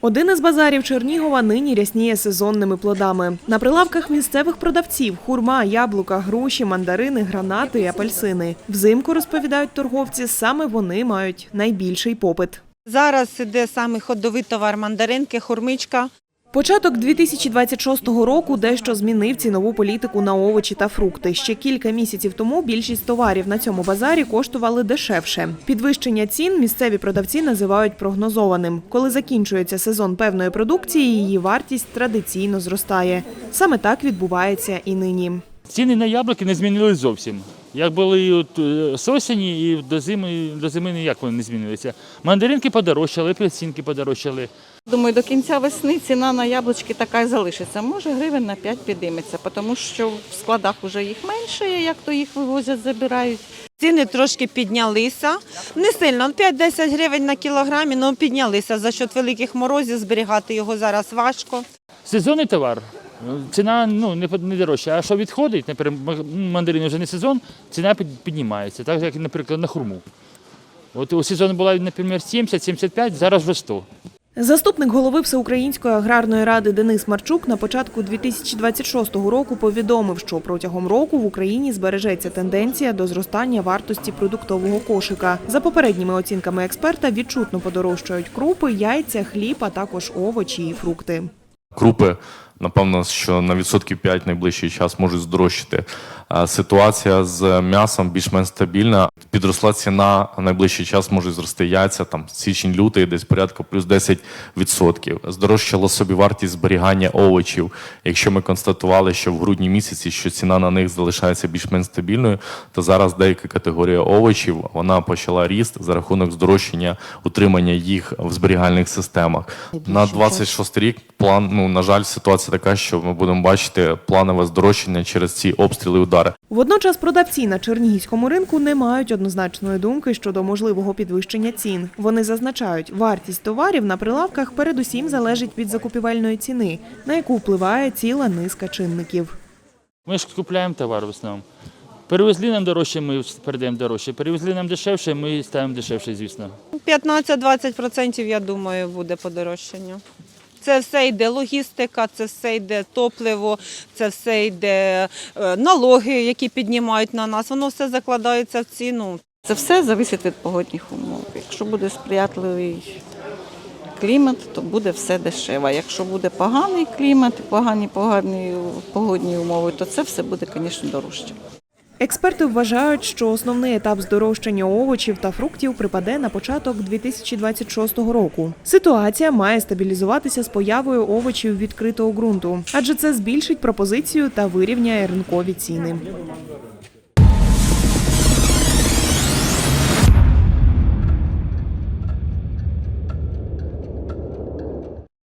Один із базарів Чернігова нині рясніє сезонними плодами. На прилавках місцевих продавців хурма, яблука, груші, мандарини, гранати і апельсини. Взимку розповідають торговці, саме вони мають найбільший попит. Зараз іде саме ходовий товар мандаринки, хурмичка. Початок 2026 року дещо змінив цінову політику на овочі та фрукти. Ще кілька місяців тому більшість товарів на цьому базарі коштували дешевше. Підвищення цін місцеві продавці називають прогнозованим. Коли закінчується сезон певної продукції, її вартість традиційно зростає. Саме так відбувається і нині. Ціни на яблуки не змінились зовсім. Як були і от, е, з осені і до зими, до зими ніяк вони не змінилися. Мандаринки подорожчали, апельсинки подорожчали. Думаю, до кінця весни ціна на яблучки така і залишиться. Може, гривень на 5 підійметься, тому що в складах вже їх менше, як то їх вивозять, забирають. Ціни трошки піднялися. Не сильно, 5-10 гривень на кілограмі, але піднялися. За счет великих морозів зберігати його зараз важко. Сезонний товар. Е, Ціна ну, не, не дорожча. А що відходить, наприклад, м- мандарини вже не сезон, ціна піднімається. Так як, наприклад, на хурму. От у сезон була, наприклад, 70-75, зараз вже 100. Заступник голови Всеукраїнської аграрної ради Денис Марчук на початку 2026 року повідомив, що протягом року в Україні збережеться тенденція до зростання вартості продуктового кошика. За попередніми оцінками експерта, відчутно подорожчають крупи, яйця, хліб, а також овочі і фрукти. Крупи, напевно, що на відсотків 5 найближчий час можуть здорожчати. Е, Ситуація з м'ясом більш-менш стабільна. Підросла ціна, а найближчий час можуть зрости яйця, там січень-лютий, десь порядку плюс 10%. Здорожчала собівартість зберігання овочів. Якщо ми констатували, що в грудні місяці що ціна на них залишається більш-менш стабільною, то зараз деяка категорія овочів вона почала ріст за рахунок здорожчання утримання їх в зберігальних системах. На 26 рік план, ну на жаль, ситуація така, що ми будемо бачити планове здорожчання через ці обстріли і удари. Водночас продавці на чернігівському ринку не мають однозначної думки щодо можливого підвищення цін. Вони зазначають, вартість товарів на прилавках передусім залежить від закупівельної ціни, на яку впливає ціла низка чинників. Ми ж купуємо товар в основному. Перевезли нам дорожче, ми передаємо дорожче. Перевезли нам дешевше, ми ставимо дешевше, звісно. 15-20% я думаю, буде подорожчання. Це все йде логістика, це все йде топливо, це все йде е, налоги, які піднімають на нас. Воно все закладається в ціну. Це все залежить від погодних умов. Якщо буде сприятливий клімат, то буде все дешево. Якщо буде поганий клімат, погані, погодні умови, то це все буде, звісно, дорожче. Експерти вважають, що основний етап здорожчання овочів та фруктів припаде на початок 2026 року. Ситуація має стабілізуватися з появою овочів відкритого ґрунту, адже це збільшить пропозицію та вирівняє ринкові ціни.